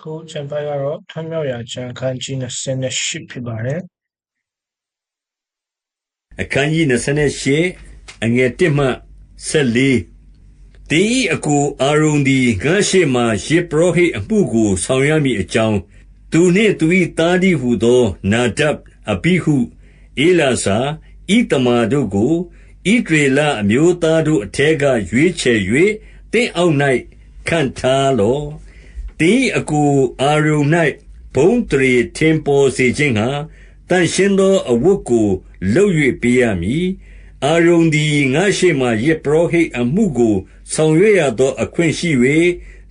ခုကျန်ပိုက်ကတော့ထွန်းမြောက်ရာကျမ်းအခန်းကြီး28ဖြစ်ပါတယ်အခန်းကြီး28အငယ်1မှ14တင်းဤအကိုအာရုံသည်ငါရှိမှယေပရောဟိတ်အမှုကိုဆောင်ရမည်အကြောင်းသူနှင့်သူ၏သားသည်ဟုသော နာဒပ်အဘိဟုအေလာစာဣတမာတို့ကိုဣဒရေလအမျိုးသားတို့အထက်ကရွေးချယ်၍တင်းအောက်၌ခံထားလော့ တင်းဤအကိုအာရုံ၌ဘုံတရေထင်ပေါ်စေခြင်းဟာတန်ရှင်းသောအဝတ်ကိုလှုပ်၍ပေးရမည်။အာရုန်သည် ငါရှိမှယဇ်ပုရောဟိတ်အမှုကို ဆောင်ရွက်ရသော အခွင့်ရှိ၍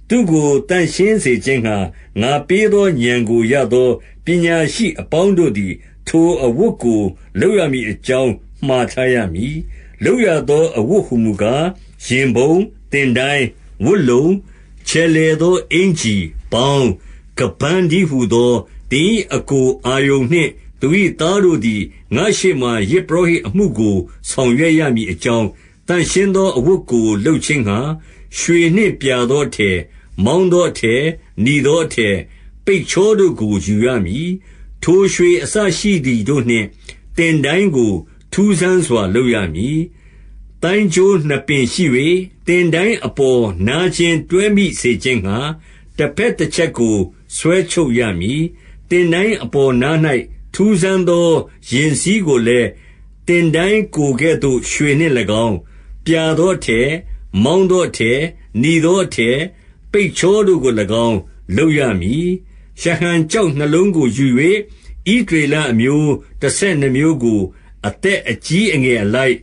သူကိုတန်ရှင်းစေခြင်းငှါ ငါပေးသောဉာဏ်ကိုရသော ပညာရှိအပေါင်းတို့သည် ထိုအဝတ်ကို လုပ်ရမည်အကြောင်း မှာထားရမည်။လုပ်ရသောအဝတ်ဟူမူကား၊ရင်ဖုံ၊သင်တိုင်း၊ဝတ်လုံ၊ ချယ်လှယ်သောအင်္ကျီ၊ပေါင်း၊ခါးပန်းတည်းဟူသော သင်၏အစ်ကိုအာရုန်နှင့် သူ၏သားတို့သည် ငါ့ရှေ့မှာ ယဇ်ပုရောဟိတ်အမှုကို ဆောင်ရွက်ရမည်အကြောင်း၊သန့်ရှင်းသောအဝတ်ကို လုပ်ခြင်းငှါ ရွှေနှင့်ပြာသောအထည်၊မောင်းသောအထည်၊နီသောအထည်၊ပိတ်ချောတို့ကို ယူရမည်။ထိုရွှေအစရှိသည်တို့နှင့် သင်တိုင်းကို ထူးဆန်းစွာ လုပ်ရမည်။ သိုင်းကြိုးနှစ်ပင်ရှိ၍သင်တိုင်းအပေါ်နားချင်းတွဲမိစေခြင်းငှါ တဘက်တချက်ကို ဆွဲချုပ်ရမည်။သင်တိုင်းအပေါ်နား၌ထူးဆန်းသော ရင်စည်းကိုလည်း သင်တိုင်းကိုယ်ကဲ့သို့ ရွှေနှင့်၎င်း၊ပြာသောအထည်၊မောင်းသောအထည်၊နီသောအထည်၊ပိတ်ချောတို့ကို၎င်း လုပ်ရမည်။ရှဟံကျောက်နှစ်လုံးကိုယူ၍ဣသရေလအမျိုး တဆယ်နှစ်မျိုးကို အသက်အကြီးအငယ်အလိုက်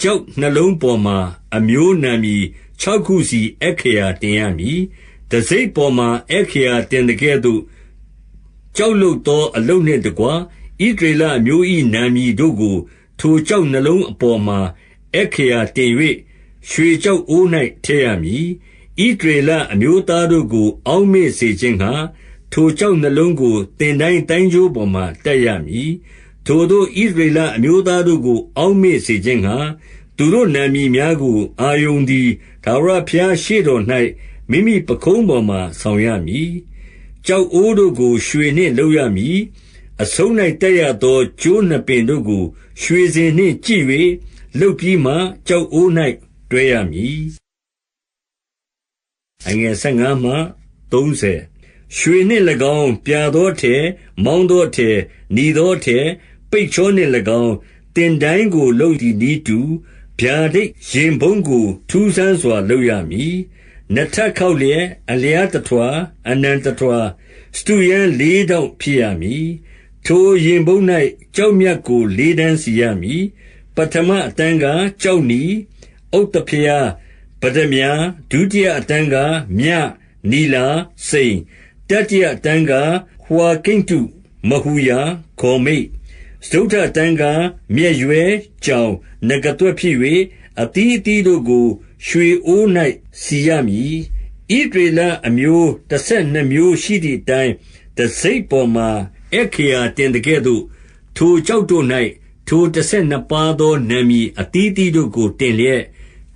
ကျောက်နှစ်လုံးပေါ်မှာ အမျိုးနာမည် ခြောက်ခုစီ အက္ခရာတင်ရမည်။တံဆိပ်ပေါ်မှာ အက္ခရာတင်သကဲ့သို့ ကျောက်လုပ်သော အလုပ်နှင့်တကွ ဣသရေလအမျိုး၏နာမည်တို့ကို ထိုကျောက်နှစ်လုံးအပေါ်မှာ အက္ခရာတင်၍ရွှေကျောက်အိုး၌ထည့်ရမည်။ဣသရေလအမျိုးသားတို့ကို အောက်မေ့စေခြင်းငှါ ထိုကျောက်နှစ်လုံးကို သင်တိုင်း တိုင်းကြိုးပေါ်မှာ တပ်ရမည်။ ထိုသို့ ဣသရေလအမျိုးသားတို့ကို အောက်မေ့စေခြင်းငှါ သူတို့နာမည်များကို အာရုန်သည် ထာဝရဘုရားရှေ့တော်၌မိမိပခုံးပေါ်မှာ ဆောင်ရမည်။ကျောက်အိုးတို့ကို ရွှေနှင့်လုပ်ရမည်။အဆုံး၌တပ်ရသော ကြိုးနှစ်ပင်တို့ကို ရွှေစင်နှင့်ကြည့်၍လုပ်ပြီးမှ ကျောက်အိုး၌တွဲရမည်။ရွှေနှင့်၎င်း၊ပြာသောအထည်၊မောင်းသောအထည်၊နီသောအထည်၊ ပိတ်ချောနှင့်၎င်း သင်တိုင်းကို လုပ်သည်နည်းတူ၊ဗျာဒိတ်ရင်ဖုံးကို ထူးဆန်းစွာ လုပ်ရမည်။နှစ်ထပ်ခေါက်လျက် အလျားတထွာ၊အနံတထွာ၊စတုရန်းလေးထောင့်ဖြစ်ရမည်။ထိုရင်ဖုံး၌ကျောက်မြတ်ကို လေးတန်းစီရမည်။ပဌမအတန်းကား ကျောက်နီ၊ဥဿဖရား၊ပတ္တမြား၊ဒုတိယအတန်းကား မြ၊နီလာ၊စိန်၊တတိယအတန်းကားဟွာကိတ္တု၊မဟူရာ၊ဂေါ်မိတ်။ စတုတ္ထအတန်းကား မျက်ရွဲ၊ကြောင်၊နဂါးသွက်ဖြစ်၍၊အသီးအသီးတို့ကို ရွှေအိုး၌စီရမည်။ဣသရေလအမျိုးတဆယ်နှစ်မျိုးရှိသည်အတိုင်း တံဆိပ်ပေါ်မှာ အက္ခရာတင်သကဲ့သို့ ထိုကျောက်တို့၌ထိုတဆယ်နှစ်ပါးသော နာမည်အသီးအသီးတို့ကို တင်လျက်၊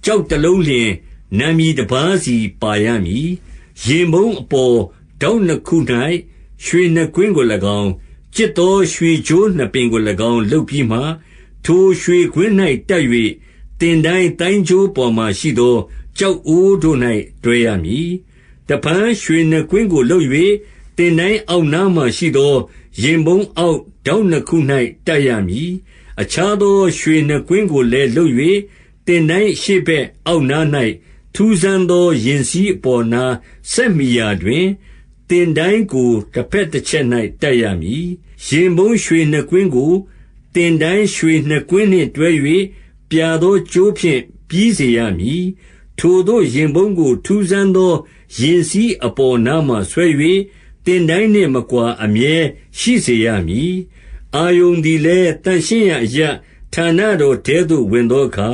ကျောက်တလုံးလျှင် နာမည်တပါးစီပါရမည်။ရင်ဖုံးအပေါ်ထောင့်နှစ်ခု၌ရွှေနစ်ကွင်းကို၎င်း၊ ကြစ်သောရွှေကြိုးနှစ်ပင်ကို၎င်း လုပ်ပြီးမှ၊ထိုရွှေကွင်း၌တပ်၍သင်တိုင်းတိုင်းကြိုးပေါ်မှာရှိသော ကျောက်အိုးတို့၌တွဲရမည်။တဖန်ရွှေနစ်ကွင်းကိုလုပ်၍သင်တိုင်းအောက်နားမှာရှိသော ရင်ဖုံးအောက်ထောင့်နှစ်ခု၌တပ်ရမည်။အခြားသော ရွှေနစ်ကွင်းကိုလည်းလုပ်၍သင်တိုင်းအရှေ့ဘက်အောက်နား၌ထူးဆန်းသော ရင်စည်းအပေါ်နားဆက်မှီရာတွင် သင်တိုင်းကို တဘက်တချက်၌တပ်ရမည်။ရင်ဖုံးရွှေနစ်ကွင်းကို သင်တိုင်းရွှေနှစ်ကွင်းနှင့်တွဲ၍ပြာသောကြိုးဖြင့် ပြီးစေရမည်။ထိုသို့ရင်ဖုံးကို ထူးဆန်းသော ရင်စည်းအပေါ်နားမှာဆွဲ၍သင်တိုင်းနှင့်မကွာ အမြဲရှိစေရမည်။အာရုန်သည်လည်း သန့်ရှင်းရာအရပ် ဌာနတော်ထဲသို့ ဝင်သောအခါ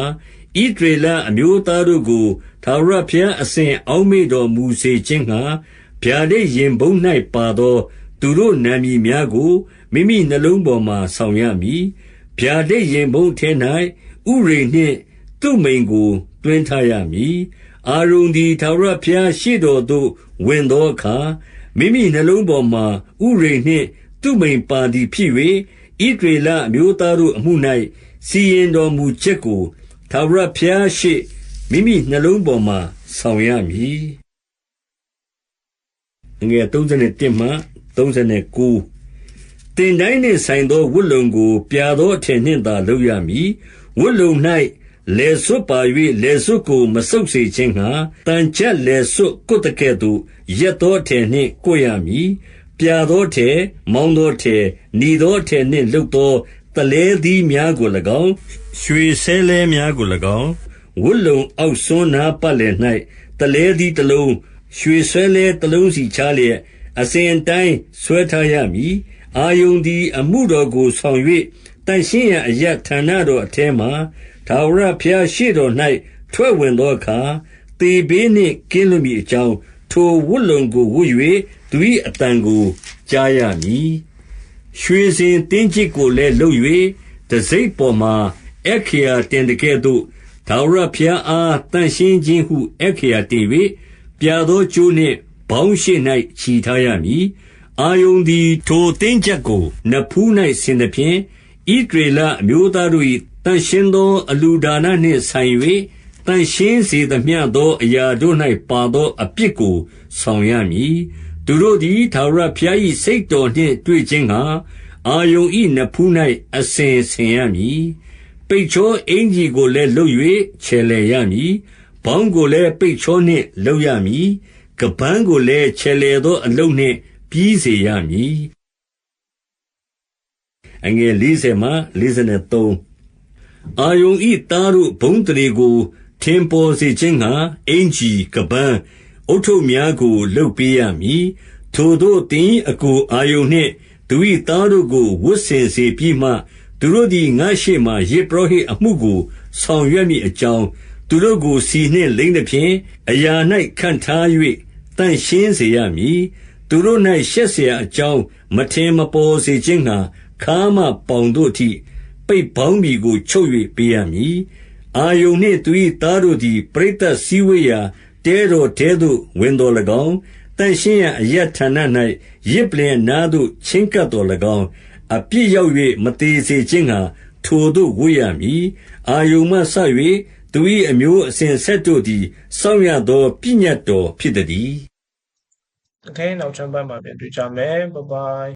၊ဣသရေလအမျိုးသားတို့ကို ထာဝရဘုရား အစဉ်အောက်မေ့တော်မူစေခြင်းငှါ ဗျာဒိတ်ရင်ဖုံး၌ပါသော သူတို့နာမည်များကို မိမိနှလုံးပေါ်မှာ ဆောင်ရမည်။ဗျာဒိတ်ရင်ဖုံးထဲ၌ဥရိမ်နှင့် သုမိမ်ကို သွင်းထားရမည်။အာရုန်သည် ထာဝရဘုရားရှေ့တော်သို့ ဝင်သောအခါ၊မိမိနှလုံးပေါ်မှာ ဥရိမ်နှင့်သူမိန်ပါသည်ဖြစ်၍ဣဒရေလအမျိုးသားတို့အမှု၌စီရင်တော်မူချက်ကိုသာဝရဘုရားရှိမိမိနှလုံးပေါ်မှာ ဆောင်ရမည် ငွေ31မှ39တင်တိုင်းနှင့်ဆိုင်သောဝတ်လုံကို ပြာသောအထည်နှင့်သာလုပ်ရမည်ဝတ်လုံ၌လေဆွတ်ပါ၍လေဆွတ်ကိုမဆုပ်စေခြင်းငှာတန်ချက်လေဆွတ်ကုတ်တကဲ့သို့ရက်သောအထည်နှင့်ကိုရမည်ပြာသောအထည်မောင်းသောအထည်ညီသောအထည်နှင့်လုပ်သောတလဲသီးများကို၎င်းရွှေဆဲလဲများကို၎င်းဝတ်လုံအောက်ဆွန်းနာပတ်လည်၌တလဲသီးတစ်လုံး ရွှေဆွဲလဲတစ်လုံးစီချလျက် အစဉ်အတိုင်းဆွဲထားရမည် အာယုန်သည် အမှုတော်ကိုဆောင်၍တန်ရှင်းရန်အရဌာနတော်အထဲမှသာဝရဘုရားရှိတော်၌ထွက်ဝင်သောအခါတေဘေးနှင့် ကင်းလွတ်မည်အကြောင်း ထိုဝတ်လုံကို ဝတ်၍သူ၏အတန်ကို ကြားရမည် ရွှေစင်တင်းချစ်ကိုလည်း လုပ်၍တစိမ့်ပေါ်မှာအခရာတင်တကဲ့သို့သာဝရဘုရားအားတန်ရှင်းခြင်းဟုအခရာတင်၍ ပြာသောကျိုးနှင့်ဘောင်းရှိ၌ခြီထားရမည် အာယုန်သည် ထိုတင်းချက်ကို နဖူး၌ဆင်သဖြင့်ဣဒရေလအမျိုးသားတို့၏တန်ရှင်းသော အလူဒါနနှင့်ဆိုင်၍တန်ရှင်းစေသမျှသော အရာတို့၌ပါသောအပြစ်ကို ဆောင်ရမည် သူတို့သည်သာဝရဘုရား၏စိတ်တော်နှင့် တွေ့ခြင်းငှာအာယုန်၏နဖူး၌အစဉ်ဆင်ရမည် ပိတ်ချောအင်ကြီးကိုလည်း လုပ်၍ခြေလဲရမည် ဘောင်းကိုလည်း ပိတ်ချောနှင့်လုပ်ရမည်ကပန်းကိုလည်းခြေလဲသော အလုပ်နှင့် ပြီးစေရမည်အငယ်40မှ43အာယုန်ဤသားတို့ ဘုံတရေကို ထင်ပေါ်စေခြင်းငှာအင်ကြီးကပန်းအုတ်ထုပ်များကိုလှုပ်ပေးရမည် ထိုတို့တင်အကိုအာယုန်နှင့် သူ၏သားတို့ကို ဝတ်ဆင်စေပြီးမှ သူတို့သည် ငါရှိမှယေဘရဟိအမှုကို ဆောင်ရွက်မည်အကြောင်း သူတို့ကို ဆီနှင့်လိမ်းသဖြင့် အရာ၌ခန့်ထား၍သန့်ရှင်းစေရမည်။သူတို့၌ရှက်စရာအကြောင်း မထင်မပေါ်စေခြင်းငှါ ခါးမပေါင်တို့အထိ ပိတ်ပေါင်းမည်ကို ချုပ်၍ပေးရမည်။အာရုန်နှင့်သူ၏သားတို့သည် ပရိသတ်စည်းဝေးရာ တဲတော်ထဲသို့ ဝင်သော်၎င်း၊သန့်ရှင်းရာအရပ်ဌာန၌ယဇ်ပလ္လင်အနားသို့ ချဉ်းကပ်သော်၎င်း၊အပြစ်ရောက်၍မသေစေခြင်းငှါ ထိုသို့ဝတ်ရမည်။အာရုန်မှစ၍ သူ၏အမျိုးအစဉ်ဆက်တို့သည် စောင့်ရသောပြည့်ညတ်တော်ဖြစ်သည် Okay နောက်ချမ်းပတ်မှာ ပြန်တွေ့ကြမယ် bye bye